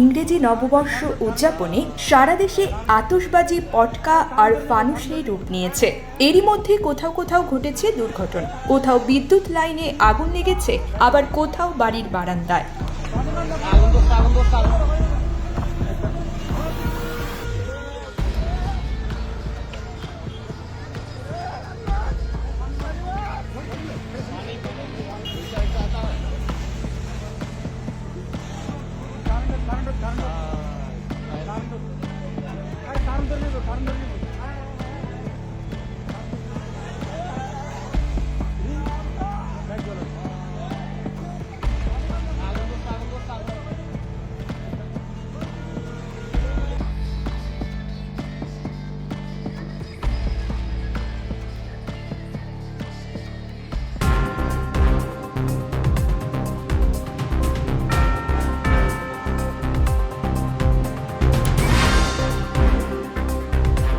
ইংরেজি নববর্ষ উদযাপনে সারা দেশে আতসবাজি পটকা আর ফানুসে রূপ নিয়েছে। এরই মধ্যে কোথাও কোথাও ঘটেছে দুর্ঘটনা। কোথাও বিদ্যুৎ লাইনে আগুন লেগেছে, আবার কোথাও বাড়ির বারান্দায়। कारण कारण कारण नाही कारण